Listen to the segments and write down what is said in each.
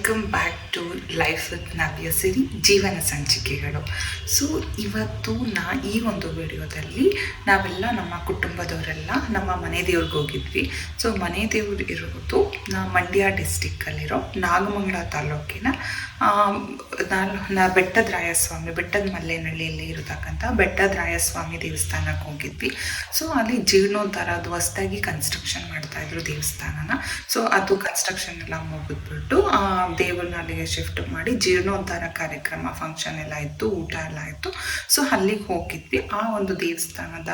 Welcome back to life with Navya Siri ಜೀವನ ಸಂಚಿಕೆಗಳು. So ಇವತ್ತು ನಾ ಈ ಒಂದು ವಿಡಿಯೋದಲ್ಲಿ ನಾವೆಲ್ಲ ನಮ್ಮ ಕುಟುಂಬದವರೆಲ್ಲ ನಮ್ಮ ಮನೆ ದೇವ್ರಿಗೆ ಹೋಗಿದ್ವಿ. ಸೊ ಮನೆ ದೇವ್ರು ಇರೋದು ನಾ ಮಂಡ್ಯ ಡಿಸ್ಟಿಕ್ಕಲ್ಲಿರೋ ನಾಗಮಂಗಲ ತಾಲೂಕಿನ ನಾ ಬೆಟ್ಟದ ರಾಯಸ್ವಾಮಿ ಬೆಟ್ಟದ ಮಲ್ಲೇನಹಳ್ಳಿಯಲ್ಲಿ ಇರತಕ್ಕಂಥ ಬೆಟ್ಟದ ರಾಯಸ್ವಾಮಿ ದೇವಸ್ಥಾನಕ್ಕೆ ಹೋಗಿದ್ವಿ. ಸೊ ಅಲ್ಲಿ ಜೀರ್ಣೋದ್ಧಾರ, ಅದು ಹೊಸ್ದಾಗಿ ಕನ್ಸ್ಟ್ರಕ್ಷನ್ ಮಾಡ್ತಾ ಇದ್ರು ದೇವಸ್ಥಾನನ. ಸೊ ಅದು ಕನ್ಸ್ಟ್ರಕ್ಷನ್ ಎಲ್ಲ ಮುಗಿದ್ಬಿಟ್ಟು ದೇವ್ರನ್ನ ಅಲ್ಲಿಗೆ ಶಿಫ್ಟ್ ಮಾಡಿ ಜೀರ್ಣೋದ್ಧಾರ ಕಾರ್ಯಕ್ರಮ ಫಂಕ್ಷನ್ ಎಲ್ಲ ಇತ್ತು, ಊಟ ಎಲ್ಲ ಇತ್ತು ಸೊ ಅಲ್ಲಿಗೆ ಹೋಗಿದ್ವಿ. ಆ ಒಂದು ದೇವಸ್ಥಾನದ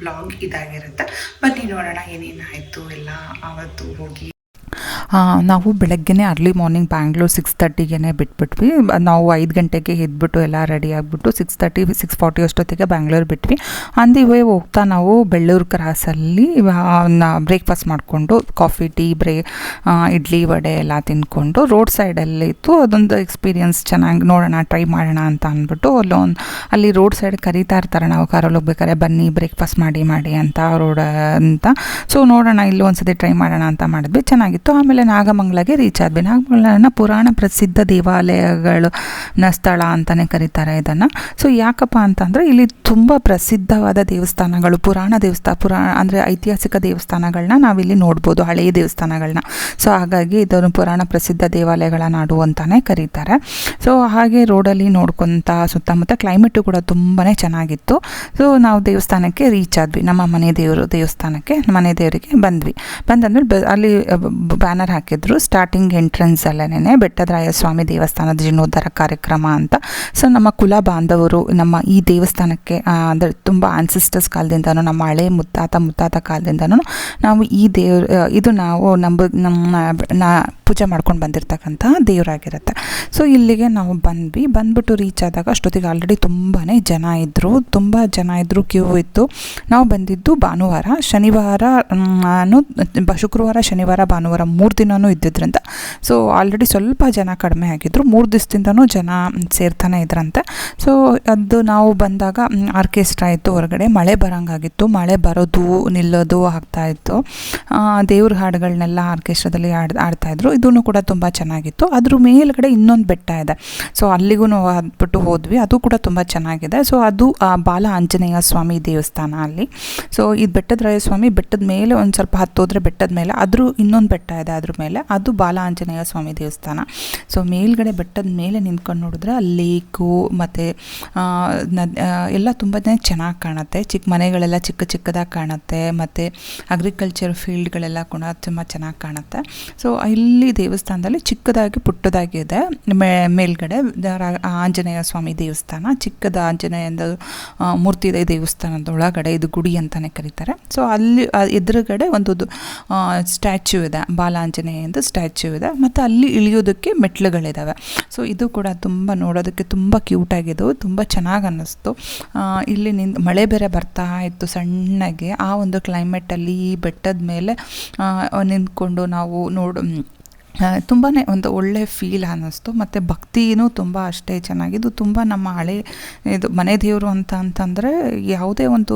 ಬ್ಲಾಗ್ ಇದಾಗಿರುತ್ತೆ. ಬನ್ನಿ ನೋಡೋಣ ಏನೇನಾಯಿತು ಎಲ್ಲ ಅವತ್ತು ಹೋಗಿ. ನಾವು ಬೆಳಗ್ಗೆನೇ ಅರ್ಲಿ ಮಾರ್ನಿಂಗ್ ಬ್ಯಾಂಗ್ಳೂರ್ ಸಿಕ್ಸ್ ತರ್ಟಿಗೆ ಬಿಟ್ಬಿಟ್ವಿ. ನಾವು ಐದು ಗಂಟೆಗೆ ಎದ್ಬಿಟ್ಟು ಎಲ್ಲ ರೆಡಿ ಆಗಿಬಿಟ್ಟು ಸಿಕ್ಸ್ ತರ್ಟಿ ಸಿಕ್ಸ್ ಫಾರ್ಟಿ ಅಷ್ಟೊತ್ತಿಗೆ ಬ್ಯಾಂಗ್ಳೂರ್ ಬಿಟ್ವಿ. ಅಂದಿವೇ ಹೋಗ್ತಾ ನಾವು ಬೆಳ್ಳೂರು ಕ್ರಾಸಲ್ಲಿ ಬ್ರೇಕ್ಫಾಸ್ಟ್ ಮಾಡಿಕೊಂಡು ಕಾಫಿ ಟೀ ಬ್ರೇ ಇಡ್ಲಿ, ವಡೆ ಎಲ್ಲ ತಿಂದ್ಕೊಂಡು ರೋಡ್ ಸೈಡಲ್ಲಿ ಇತ್ತು. ಅದೊಂದು ಎಕ್ಸ್ಪೀರಿಯನ್ಸ್ ಚೆನ್ನಾಗಿ ನೋಡೋಣ ಟ್ರೈ ಮಾಡೋಣ ಅಂತ ಅಂದ್ಬಿಟ್ಟು ಅಲ್ಲೊಂದು, ಅಲ್ಲಿ ರೋಡ್ ಸೈಡ್ ಕರೀತಾ ಇರ್ತಾರೆ ನಾವು ಕಾರಲ್ಲಿ ಹೋಗ್ಬೇಕಾದ್ರೆ, ಬನ್ನಿ ಬ್ರೇಕ್ಫಾಸ್ಟ್ ಮಾಡಿ ಮಾಡಿ ಅಂತ ರೋಡ್ ಅಂತ. ಸೊ ನೋಡೋಣ ಇಲ್ಲಿ ಒಂದ್ಸತಿ ಟ್ರೈ ಮಾಡೋಣ ಅಂತ ಮಾಡಿದ್ವಿ. ಚೆನ್ನಾಗಿತ್ತು. ಆಮೇಲೆ ನಾಗಮಂಗಲಗೆ ರೀಚ್ ಆದ್ವಿ. ನಾಗಮಂಗಲನ ಪುರಾಣ ಪ್ರಸಿದ್ಧ ದೇವಾಲಯಗಳು, ನ ಸ್ಥಳ ಅಂತಲೇ ಕರೀತಾರೆ ಇದನ್ನು. ಸೊ ಯಾಕಪ್ಪ ಅಂತಂದರೆ ಇಲ್ಲಿ ತುಂಬ ಪ್ರಸಿದ್ಧವಾದ ದೇವಸ್ಥಾನಗಳು, ಪುರಾಣ ದೇವಸ್ಥಾನ ಪುರಾಣ ಅಂದರೆ ಐತಿಹಾಸಿಕ ದೇವಸ್ಥಾನಗಳನ್ನ ನಾವಿಲ್ಲಿ ನೋಡ್ಬೋದು ಹಳೆಯ ದೇವಸ್ಥಾನಗಳನ್ನ ಸೊ ಹಾಗಾಗಿ ಇದನ್ನು ಪುರಾಣ ಪ್ರಸಿದ್ಧ ದೇವಾಲಯಗಳ ನಾಡು ಅಂತಲೇ ಕರೀತಾರೆ. ಸೊ ಹಾಗೆ ರೋಡಲ್ಲಿ ನೋಡ್ಕೊತ ಸುತ್ತಮುತ್ತ ಕ್ಲೈಮೇಟು ಕೂಡ ತುಂಬಾ ಚೆನ್ನಾಗಿತ್ತು. ಸೊ ನಾವು ದೇವಸ್ಥಾನಕ್ಕೆ ರೀಚ್ ಆದ್ವಿ. ನಮ್ಮ ಮನೆ ದೇವರು ದೇವಸ್ಥಾನಕ್ಕೆ, ಮನೆ ದೇವರಿಗೆ ಬಂದ್ವಿ. ಬಂದಂದ್ಮೇಲೆ ಅಲ್ಲಿ ಬ್ಯಾನರ್ ಹಾಕಿದ್ರು. ಸ್ಟಾರ್ಟಿಂಗ್ ಎಂಟ್ರೆನ್ಸ್ ಅಲ್ಲೇ ಬೆಟ್ಟದರಾಯ ಸ್ವಾಮಿ ದೇವಸ್ಥಾನದ ಜೀರ್ಣೋದ್ಧಾರ ಕಾರ್ಯಕ್ರಮ ಅಂತ. ಸೊ ನಮ್ಮ ಕುಲ ಬಾಂಧವರು, ನಮ್ಮ ಈ ದೇವಸ್ಥಾನಕ್ಕೆ ಅಂದರೆ ತುಂಬ ಆನ್ಸಿಸ್ಟರ್ಸ್ ಕಾಲದಿಂದನೂ, ನಮ್ಮ ಹಳೆ ಮುತ್ತಾತ ಮುತ್ತಾತ ಕಾಲದಿಂದನೂ ನಾವು ಈ ದೇವ್ರ ಇದು ನಾವು ನಂಬ, ನಮ್ಮ ಪೂಜೆ ಮಾಡ್ಕೊಂಡು ಬಂದಿರತಕ್ಕಂಥ ದೇವರಾಗಿರುತ್ತೆ. ಸೊ ಇಲ್ಲಿಗೆ ನಾವು ಬಂದ್ವಿ. ಬಂದ್ಬಿಟ್ಟು ರೀಚ್ ಆದಾಗ ಅಷ್ಟೊತ್ತಿಗೆ ಆಲ್ರೆಡಿ ತುಂಬಾ ಜನ ಇದ್ದರು ತುಂಬ ಜನ ಇದ್ದರು ಕ್ಯೂ ಇತ್ತು. ನಾವು ಬಂದಿದ್ದು ಭಾನುವಾರ. ಶನಿವಾರ ನಾನು ಶುಕ್ರವಾರ, ಶನಿವಾರ, ಭಾನುವಾರ ಮೂರು ದಿನವೂ ಇದ್ದಿದ್ರಿಂದ ಸೊ ಆಲ್ರೆಡಿ ಸ್ವಲ್ಪ ಜನ ಕಡಿಮೆ ಆಗಿದ್ದರು ಮೂರು ದಿವಸದಿಂದನೂ ಜನ ಸೇರ್ತಾನೆ ಇದ್ರಂತೆ. ಸೊ ಅದು ನಾವು ಬಂದಾಗ ಆರ್ಕೆಸ್ಟ್ರಾ ಇತ್ತು ಹೊರಗಡೆ. ಮಳೆ ಬರೋಂಗಾಗಿತ್ತು. ಮಳೆ ಬರೋದು, ನಿಲ್ಲೋದು ಆಗ್ತಾಯಿತ್ತು ದೇವ್ರ ಹಾಡುಗಳನ್ನೆಲ್ಲ ಆರ್ಕೆಸ್ಟ್ರಾದಲ್ಲಿ ಆಡ್ ಆಡ್ತಾಯಿದ್ರು ಇದೂ ಕೂಡ ತುಂಬ ಚೆನ್ನಾಗಿತ್ತು. ಅದ್ರ ಮೇಲ್ಗಡೆ ಇನ್ನೊಂದು ಬೆಟ್ಟ ಇದೆ. ಸೊ ಅಲ್ಲಿಗೂ ಹತ್ಬಿಟ್ಟು ಹೋದ್ವಿ. ಅದು ಕೂಡ ತುಂಬ ಚೆನ್ನಾಗಿದೆ. ಸೊ ಅದು ಬಾಲ ಆಂಜನೇಯ ಸ್ವಾಮಿ ದೇವಸ್ಥಾನ ಅಲ್ಲಿ. ಸೊ ಈ ಬೆಟ್ಟದ ರಾಯಸ್ವಾಮಿ ಬೆಟ್ಟದ ಮೇಲೆ ಒಂದು ಸ್ವಲ್ಪ ಹತ್ತೋದ್ರೆ ಬೆಟ್ಟದ ಮೇಲೆ. ಅದ್ರ ಇನ್ನೊಂದು ಬೆಟ್ಟ ಇದೆ. ಅದ್ರ ಮೇಲೆ. ಅದು ಬಾಲ ಆಂಜನೇಯ ಸ್ವಾಮಿ ದೇವಸ್ಥಾನ. ಸೊ ಮೇಲ್ಗಡೆ ಬೆಟ್ಟದ ಮೇಲೆ ನಿಂತ್ಕೊಂಡು ನೋಡಿದ್ರೆ ಲೇಕು ಮತ್ತು ನದ್ ಎಲ್ಲ ತುಂಬಾ ಚೆನ್ನಾಗಿ ಕಾಣುತ್ತೆ. ಚಿಕ್ಕ ಮನೆಗಳೆಲ್ಲ ಚಿಕ್ಕ ಚಿಕ್ಕದಾಗಿ ಕಾಣುತ್ತೆ. ಮತ್ತು ಅಗ್ರಿಕಲ್ಚರ್ ಫೀಲ್ಡ್ಗಳೆಲ್ಲ ಕೂಡ ತುಂಬ ಚೆನ್ನಾಗಿ ಕಾಣುತ್ತೆ. ಸೊ ಇಲ್ಲಿ ದೇವಸ್ಥಾನದಲ್ಲಿ ಚಿಕ್ಕದಾಗಿ ಪುಟ್ಟದಾಗಿ ಇದೆ. ಮೇಲ್ಗಡೆ ಆಂಜನೇಯ ಸ್ವಾಮಿ ದೇವಸ್ಥಾನ. ಚಿಕ್ಕದ ಆಂಜನೇಯದ ಮೂರ್ತಿ ಇದೆ ದೇವಸ್ಥಾನದ ಒಳಗಡೆ. ಇದು ಗುಡಿ ಅಂತಲೇ ಕರೀತಾರೆ. ಸೊ ಅಲ್ಲಿ ಎದುರುಗಡೆ ಒಂದು ಸ್ಟ್ಯಾಚ್ಯೂ ಇದೆ. ಬಾಲಾಂಜನೇಯಂದು ಸ್ಟ್ಯಾಚ್ಯೂ ಇದೆ. ಮತ್ತು ಅಲ್ಲಿ ಇಳಿಯೋದಕ್ಕೆ ಮೆಟ್ಲುಗಳಿದ್ದಾವೆ ಸೊ ಇದು ಕೂಡ ತುಂಬ ನೋಡೋದಕ್ಕೆ ತುಂಬ ಕ್ಯೂಟಾಗಿದ್ದು ತುಂಬ ಚೆನ್ನಾಗಿ ಅನ್ನಿಸ್ತು. ಇಲ್ಲಿ ನಿಂತು ಮಳೆ ಬೇರೆ ಬರ್ತಾ ಇತ್ತು ಸಣ್ಣಗೆ. ಆ ಒಂದು ಕ್ಲೈಮೇಟಲ್ಲಿ ಈ ಬೆಟ್ಟದ ಮೇಲೆ ನಿಂತ್ಕೊಂಡು ನಾವು ನೋಡು ತುಂಬಾ ಒಂದು ಒಳ್ಳೆ ಫೀಲ್ ಅನ್ನಿಸ್ತು. ಮತ್ತು ಭಕ್ತಿನೂ ತುಂಬ ಅಷ್ಟೇ ಚೆನ್ನಾಗಿದ್ದು. ತುಂಬ ನಮ್ಮ ಹಳೆ, ಇದು ಮನೆ ದೇವರು ಅಂತ ಅಂತಂದರೆ ಯಾವುದೇ ಒಂದು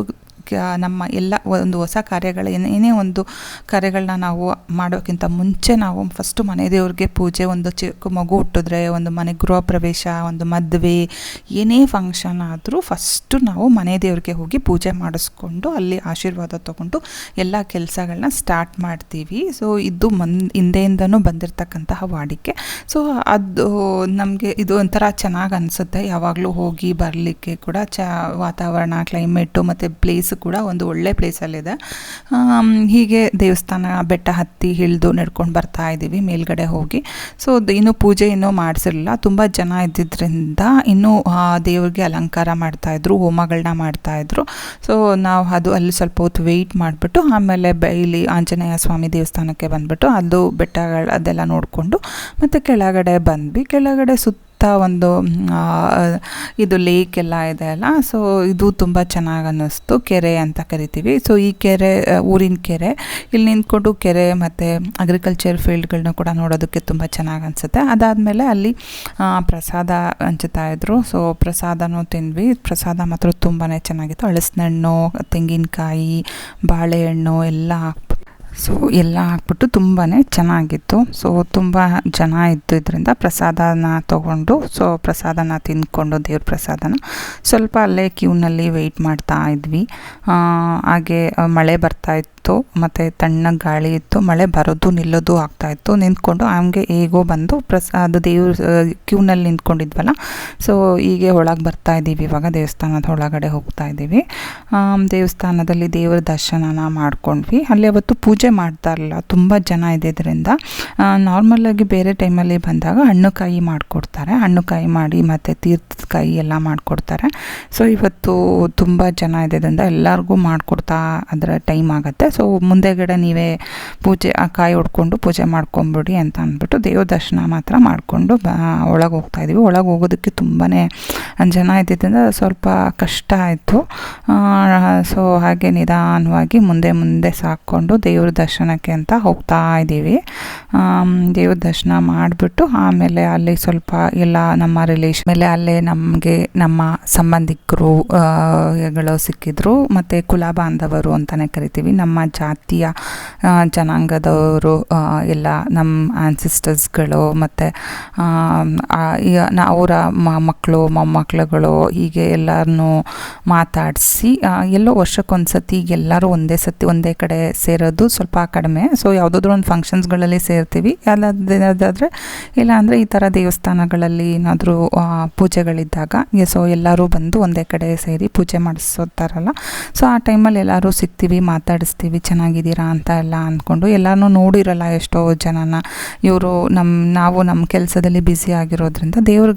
ನಮ್ಮ ಎಲ್ಲ ಒಂದು ಹೊಸ ಕಾರ್ಯಗಳು ಏನೇ ಒಂದು ಕಾರ್ಯಗಳನ್ನ ನಾವು ಮಾಡೋಕ್ಕಿಂತ ಮುಂಚೆ ನಾವು ಫಸ್ಟು ಮನೆ ದೇವ್ರಿಗೆ ಪೂಜೆ, ಒಂದು ಚಿಕ್ಕ ಮಗು ಹುಟ್ಟಿದ್ರೆ, ಒಂದು ಮನೆ ಗೃಹ ಪ್ರವೇಶ, ಒಂದು ಮದುವೆ, ಏನೇ ಫಂಕ್ಷನ್ ಆದರೂ ಫಸ್ಟು ನಾವು ಮನೆ ದೇವ್ರಿಗೆ ಹೋಗಿ ಪೂಜೆ ಮಾಡಿಸ್ಕೊಂಡು ಅಲ್ಲಿ ಆಶೀರ್ವಾದ ತಗೊಂಡು ಎಲ್ಲ ಕೆಲಸಗಳನ್ನ ಸ್ಟಾರ್ಟ್ ಮಾಡ್ತೀವಿ. ಸೊ ಇದು ಮನ್, ಹಿಂದೆಯಿಂದನೂ ಬಂದಿರತಕ್ಕಂತಹ ವಾಡಿಕೆ. ಸೊ ಅದು ನಮಗೆ ಇದು ಒಂಥರ ಚೆನ್ನಾಗಿ ಅನಿಸುತ್ತೆ. ಯಾವಾಗಲೂ ಹೋಗಿ ಬರಲಿಕ್ಕೆ ಕೂಡ ಚ, ವಾತಾವರಣ ಕ್ಲೈಮೇಟು ಮತ್ತು ಪ್ಲೇಸ್ ಕೂಡ ಒಂದು ಒಳ್ಳೆ ಪ್ಲೇಸಲ್ಲಿದೆ. ಹೀಗೆ ದೇವಸ್ಥಾನ ಬೆಟ್ಟ ಹತ್ತಿ ಇಳಿದು ನಡ್ಕೊಂಡು ಬರ್ತಾ ಇದ್ದೀವಿ ಮೇಲ್ಗಡೆ ಹೋಗಿ. ಸೊ ಇನ್ನೂ ಪೂಜೆ ಇನ್ನೂ ಮಾಡಿಸಿರಲಿಲ್ಲ. ತುಂಬ ಜನ ಇದ್ದಿದ್ದರಿಂದ ಇನ್ನೂ ದೇವ್ರಿಗೆ ಅಲಂಕಾರ ಮಾಡ್ತಾಯಿದ್ರು ಹೋಮಗಳನ್ನ ಮಾಡ್ತಾಯಿದ್ರು ಸೊ ನಾವು ಅದು ಅಲ್ಲಿ ಸ್ವಲ್ಪ ಹೊತ್ತು ವೆಯ್ಟ್ ಮಾಡಿಬಿಟ್ಟು, ಆಮೇಲೆ ಇಲ್ಲಿ ಆಂಜನೇಯ ಸ್ವಾಮಿ ದೇವಸ್ಥಾನಕ್ಕೆ ಬಂದುಬಿಟ್ಟು, ಅದು ಬೆಟ್ಟಗಳು ಅದೆಲ್ಲ ನೋಡಿಕೊಂಡು, ಮತ್ತು ಕೆಳಗಡೆ ಬಂದ್ವಿ. ಕೆಳಗಡೆ ಸುತ್ತ ಒಂದು ಇದು ಲೇಕ್ ಎಲ್ಲ ಇದೆ ಅಲ್ಲ? ಸೊ ಇದು ತುಂಬ ಚೆನ್ನಾಗಿ ಅನ್ನಿಸ್ತು. ಕೆರೆ ಅಂತ ಕರಿತೀವಿ. ಸೊ ಈ ಕೆರೆ ಊರಿನ ಕೆರೆ, ಇಲ್ಲಿ ನಿಂತ್ಕೊಂಡು ಕೆರೆ ಮತ್ತು ಅಗ್ರಿಕಲ್ಚರ್ ಫೀಲ್ಡ್ಗಳನ್ನ ಕೂಡ ನೋಡೋದಕ್ಕೆ ತುಂಬ ಚೆನ್ನಾಗಿ ಅನಿಸುತ್ತೆ. ಅದಾದಮೇಲೆ ಅಲ್ಲಿ ಪ್ರಸಾದ ಹಂಚುತ್ತಾ ಇದ್ರು. ಸೊ ಪ್ರಸಾದನೂ ತಿಂದ್ವಿ. ಪ್ರಸಾದ ಮಾತ್ರ ತುಂಬಾ ಚೆನ್ನಾಗಿತ್ತು. ಹಳಸಿನಣ್ಣು ತೆಂಗಿನಕಾಯಿ, ಬಾಳೆಹಣ್ಣು ಎಲ್ಲ ಸೊ ಎಲ್ಲ ಹಾಕ್ಬಿಟ್ಟು ತುಂಬಾ ಚೆನ್ನಾಗಿತ್ತು. ಸೊ ತುಂಬ ಜನ ಇದ್ದಿದ್ದರಿಂದ ಪ್ರಸಾದನ ತೊಗೊಂಡು ಸೊ ಪ್ರಸಾದನ ತಿಂದ್ಕೊಂಡು ದೇವ್ರ ಪ್ರಸಾದನ ಸ್ವಲ್ಪ ಅಲ್ಲೇ ಕ್ಯೂನಲ್ಲಿ ವೆಯ್ಟ್ ಮಾಡ್ತಾ ಇದ್ವಿ. ಹಾಗೆ ಮಳೆ ಬರ್ತಾ ಇತ್ತು. ಮತ್ತು ತಣ್ಣಗೆ ಗಾಳಿ ಇತ್ತು. ಮಳೆ ಬರೋದು ನಿಲ್ಲೋದು ಆಗ್ತಾ ಇತ್ತು. ನಿಂತ್ಕೊಂಡು ಹಂಗೆ ಹೇಗೋ ಬಂದು ಪ್ರಸಾದ ದೇವ್ರ ಕ್ಯೂನಲ್ಲಿ ನಿಂತ್ಕೊಂಡಿದ್ವಲ್ಲ. ಸೊ ಹೀಗೆ ಒಳಗೆ ಬರ್ತಾ ಇದ್ದೀವಿ. ಇವಾಗ ದೇವಸ್ಥಾನದ ಒಳಗಡೆ ಹೋಗ್ತಾ ಇದ್ದೀವಿ. ದೇವಸ್ಥಾನದಲ್ಲಿ ದೇವರ ದರ್ಶನನ ಮಾಡ್ಕೊಂಡ್ವಿ. ಅಲ್ಲಿ ಅವತ್ತು ಪೂಜೆ ಮಾಡ್ತಾ ಇರಲಿಲ್ಲ. ತುಂಬ ಜನ ಇದ್ದಿದ್ದರಿಂದ ನಾರ್ಮಲಾಗಿ ಬೇರೆ ಟೈಮಲ್ಲಿ ಬಂದಾಗ ಹಣ್ಣು ಕಾಯಿ ಮಾಡಿಕೊಡ್ತಾರೆ. ಹಣ್ಣು ಕಾಯಿ ಮಾಡಿ ಮತ್ತು ತೀರ್ಥದ ಕಾಯಿ ಎಲ್ಲ ಮಾಡಿಕೊಡ್ತಾರೆ. ಸೊ ಇವತ್ತು ತುಂಬ ಜನ ಇದ್ದಿದ್ದರಿಂದ ಎಲ್ಲರಿಗೂ ಮಾಡಿಕೊಡ್ತಾ ಅದರ ಟೈಮ್ ಆಗುತ್ತೆ. ಸೊ ಮುಂದೆಗಡೆ ನೀವೇ ಪೂಜೆ, ಆ ಕಾಯಿ ಹೊಡ್ಕೊಂಡು ಪೂಜೆ ಮಾಡ್ಕೊಂಬಿಡಿ ಅಂತ ಅಂದ್ಬಿಟ್ಟು ದೇವ್ರ ದರ್ಶನ ಮಾತ್ರ ಮಾಡಿಕೊಂಡು ಬ ಒಳಗೆ ಹೋಗ್ತಾ ಇದ್ದೀವಿ ಒಳಗೆ ಹೋಗೋದಕ್ಕೆ ತುಂಬಾ ಜನ ಇದ್ದಿದ್ದರಿಂದ ಸ್ವಲ್ಪ ಕಷ್ಟ ಆಯಿತು. ಸೊ ಹಾಗೆ ನಿಧಾನವಾಗಿ ಮುಂದೆ ಮುಂದೆ ಸಾಕ್ಕೊಂಡು ದೇವ್ರ ದರ್ಶನಕ್ಕೆ ಅಂತ ಹೋಗ್ತಾ ಇದ್ದೀವಿ. ದೇವ್ರ ದರ್ಶನ ಮಾಡಿಬಿಟ್ಟು ಆಮೇಲೆ ಅಲ್ಲಿ ಸ್ವಲ್ಪ ಎಲ್ಲ ನಮ್ಮ ರಿಲೇಷನ್ ಮೇಲೆ ಅಲ್ಲೇ ನಮಗೆ ನಮ್ಮ ಸಂಬಂಧಿಕರು ಗಳು ಸಿಕ್ಕಿದ್ರು. ಮತ್ತು ಕುಲ ಬಾಂಧವರು ಅಂತಲೇ ಕರಿತೀವಿ. ನಮ್ಮ ಜಾತಿಯ ಜನಾಂಗದವರು ಎಲ್ಲ ನಮ್ಮ ಆನ್ಸಿಸ್ಟರ್ಸ್ಗಳು ಮತ್ತು ಅವರ ಮಕ್ಕಳು ಮೊಮ್ಮಕ್ಕಳುಗಳು ಹೀಗೆ ಎಲ್ಲರನ್ನೂ ಮಾತಾಡಿಸಿ ಎಲ್ಲೋ ವರ್ಷಕ್ಕೊಂದು ವರ್ಷಕ್ಕೊಂದ್ಸತಿ ಎಲ್ಲರೂ ಒಂದೇ ಸತಿ ಒಂದೇ ಕಡೆ ಸೇರೋದು ಸ್ವಲ್ಪ ಕಡಿಮೆ. ಸೊ ಯಾವುದಾದ್ರೂ ಒಂದು ಫಂಕ್ಷನ್ಸ್ಗಳಲ್ಲಿ ಸೇರ್ತೀವಿ. ಅದಾದರೆ ಇಲ್ಲ ಅಂದರೆ ಈ ಥರ ದೇವಸ್ಥಾನಗಳಲ್ಲಿ ಏನಾದರೂ ಪೂಜೆಗಳಿದ್ದಾಗ ಸೊ ಎಲ್ಲರೂ ಬಂದು ಒಂದೇ ಕಡೆ ಸೇರಿ ಪೂಜೆ ಮಾಡಿಸೋತಾರಲ್ಲ. ಸೊ ಆ ಟೈಮಲ್ಲಿ ಎಲ್ಲರೂ ಸಿಗ್ತೀವಿ, ಮಾತಾಡಿಸ್ತೀವಿ, ಚೆನ್ನಾಗಿದ್ದೀರಾ ಅಂತ ಎಲ್ಲ ಅಂದ್ಕೊಂಡು ಎಲ್ಲರೂ ನೋಡಿರಲ್ಲ ಎಷ್ಟೋ ಜನನ. ಇವರು ನಮ್ಮ ನಾವು ನಮ್ಮ ಕೆಲಸದಲ್ಲಿ ಬ್ಯುಸಿ ಆಗಿರೋದ್ರಿಂದ ದೇವ್ರ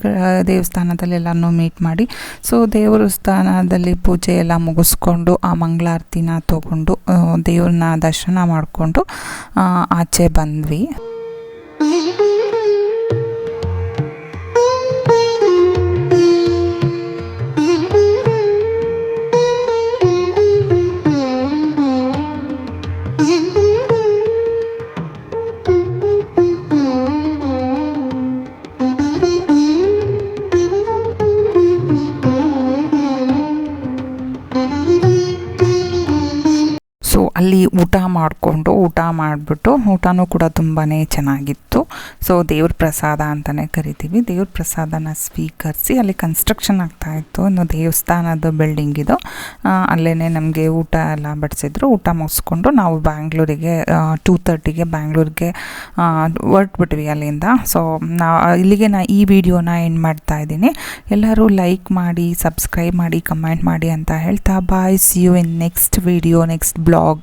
ದೇವಸ್ಥಾನದಲ್ಲಿ ಎಲ್ಲನೂ ಮೀಟ್ ಮಾಡಿ. ಸೊ ದೇವಸ್ಥಾನದಲ್ಲಿ ಪೂಜೆ ಎಲ್ಲ ಮುಗಿಸ್ಕೊಂಡು, ಆ ಮಂಗಳಾರತಿನ ತಗೊಂಡು ದೇವ್ರನ್ನ ದರ್ಶನ ಮಾಡಿಕೊಂಡು ಆಚೆ ಬಂದ್ವಿ. ಅಲ್ಲಿ ಊಟ ಮಾಡಿಕೊಂಡು ಊಟ ಮಾಡಿಬಿಟ್ಟು ಊಟನೂ ಕೂಡ ತುಂಬಾ ಚೆನ್ನಾಗಿತ್ತು. ಸೊ ದೇವ್ರ ಪ್ರಸಾದ ಅಂತಲೇ ಕರಿತೀವಿ. ದೇವ್ರ ಪ್ರಸಾದನ ಸ್ವೀಕರಿಸಿ ಅಲ್ಲಿ ಕನ್ಸ್ಟ್ರಕ್ಷನ್ ಆಗ್ತಾಯಿತ್ತು ಇನ್ನು ದೇವಸ್ಥಾನದ ಬಿಲ್ಡಿಂಗ್ ಇದು. ಅಲ್ಲೇ ನಮಗೆ ಊಟ ಎಲ್ಲ ಬಡಿಸಿದ್ರು. ಊಟ ಮುಗಿಸ್ಕೊಂಡು ನಾವು ಬ್ಯಾಂಗ್ಳೂರಿಗೆ ಟೂ ತರ್ಟಿಗೆ ಬ್ಯಾಂಗ್ಳೂರಿಗೆ ಹೊರಟ್ಬಿಟ್ವಿ ಅಲ್ಲಿಂದ. ಸೊ ನಾ, ಇಲ್ಲಿಗೆ ನಾ ಈ ವಿಡಿಯೋನ ಎಂಡ್ ಮಾಡ್ತಾ ಇದ್ದೀನಿ. ಎಲ್ಲರೂ ಲೈಕ್ ಮಾಡಿ ಸಬ್ಸ್ಕ್ರೈಬ್ ಮಾಡಿ ಕಮೆಂಟ್ ಮಾಡಿ ಅಂತ ಹೇಳ್ತಾ bye see you in next video next blog